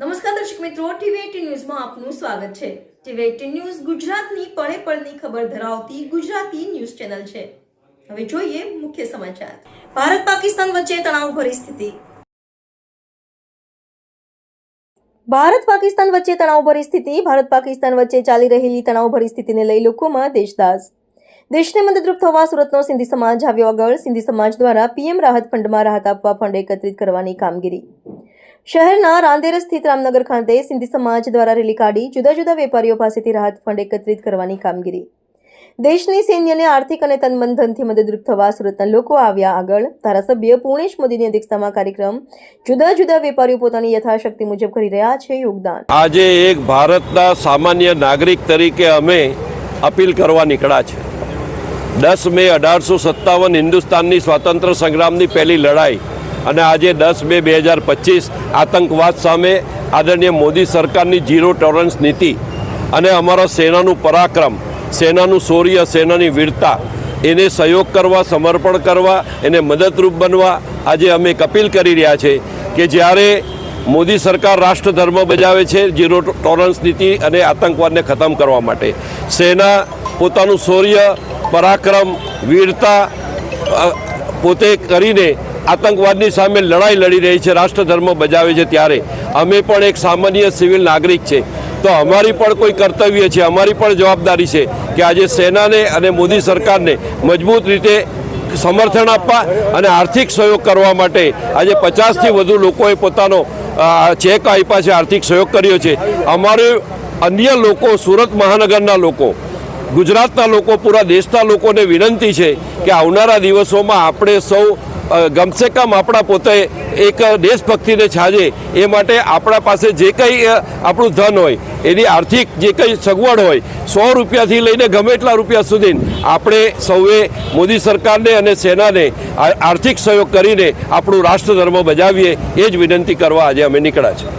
નમસ્કાર દર્શક મિત્રો ટીવી ન્યૂઝમાં આપનું સ્વાગત છે. ટીવી એટીન ન્યૂઝ ગુજરાતની પળે પળની ખબર ધરાવતી ગુજરાતી ન્યૂઝ ચેનલ છે. હવે જોઈએ મુખ્ય સમાચાર. ભારત પાકિસ્તાન વચ્ચે તણાવભરી સ્થિતિ. ભારત પાકિસ્તાન વચ્ચે તણાવભરી સ્થિતિ. ભારત પાકિસ્તાન વચ્ચે ચાલી રહેલી તણાવભરી સ્થિતિને લઈ લોકોમાં દેશદાસ દેશને મદદરૂપ થવા સુરતનો સિંધી સમાજ આવ્યો આગળ સિંધી સમાજ દ્વારા પીએમ રાહત ફંડમાં રાહત આપવા ફંડ એકત્રિત કરવાની કામગીરી. શહેરના રાંદેર સ્થિત રામનગર ખાતે સિંધી સમાજ દ્વારા રેલી કાઢી જુદા જુદા વેપારીઓ પાસેથી રાહત ફંડ એકત્રિત કરવાની કામગીરી. દેશની સૈન્યને આર્થિક અને તનબંધનથી ધનથી મદદરૂપ થવા સુરતના લોકો આવ્યા આગળ. ધારાસભ્ય પૂર્ણેશ મોદીની અધ્યક્ષતામાં કાર્યક્રમ. જુદા જુદા વેપારીઓ પોતાની યથાશક્તિ મુજબ કરી રહ્યા છે યોગદાન. આજે એક ભારતના સામાન્ય નાગરિક તરીકે અમે અપીલ કરવા નીકળ્યા છે. દસ મે અઢારસો સત્તાવન હિન્દુસ્તાનની સ્વાતંત્ર્ય સંગ્રામની પહેલી લડાઈ અને આજે દસ બે બે હજાર પચીસ આતંકવાદ સામે આદરણીય મોદી સરકારની ઝીરો ટોલરન્સ નીતિ અને અમારા સેનાનું પરાક્રમ, સેનાનું શૌર્ય, સેનાની વીરતા, એને સહયોગ કરવા, સમર્પણ કરવા, એને મદદરૂપ બનવા આજે અમે એક અપીલ કરી રહ્યા છે કે જ્યારે મોદી સરકાર રાષ્ટ્ર ધર્મ બજાવે છે ઝીરો ટોલરન્સ નીતિ અને આતંકવાદને ખતમ કરવા માટે, સેના પોતાનું શૌર્ય, પરાક્રમ, વીરતા પોતે કરીને આતંકવાદની સામે લડાઈ લડી રહી છે, રાષ્ટ્રધર્મ બજાવે છે ત્યારે. અમે પણ એક સામાન્ય સિવિલ નાગરિક છે. તો અમારી પણ કોઈ કર્તવ્ય છે, અમારી પણ જવાબદારી છે કે આજે સેનાને અને મોદી સરકારને મજબૂત રીતે સમર્થન આપવા અને આર્થિક સહયોગ કરવા માટે આજે પચાસથી વધુ લોકોએ પોતાનો ચેક આપ્યા છે, આર્થિક સહયોગ કર્યો છે. અમારે અન્ય લોકો, સુરત મહાનગરના લોકો, ગુજરાતના લોકો, પૂરા દેશના લોકોને વિનંતી છે કે આવનારા દિવસોમાં આપણે સૌ ગમસે કમ આપણા પોતે એક દેશભક્તિને છાજે. એ માટે આપણા પાસે જે કંઈ આપણું ધન હોય, એની આર્થિક જે કંઈ સગવડ હોય, સો રૂપિયાથી લઈને ગમે એટલા રૂપિયા સુધી આપણે સૌએ મોદી સરકારને અને સેનાને આર્થિક સહયોગ કરીને આપણું રાષ્ટ્રધર્મ બજાવીએ, એ જ વિનંતી કરવા આજે અમે નીકળ્યા છે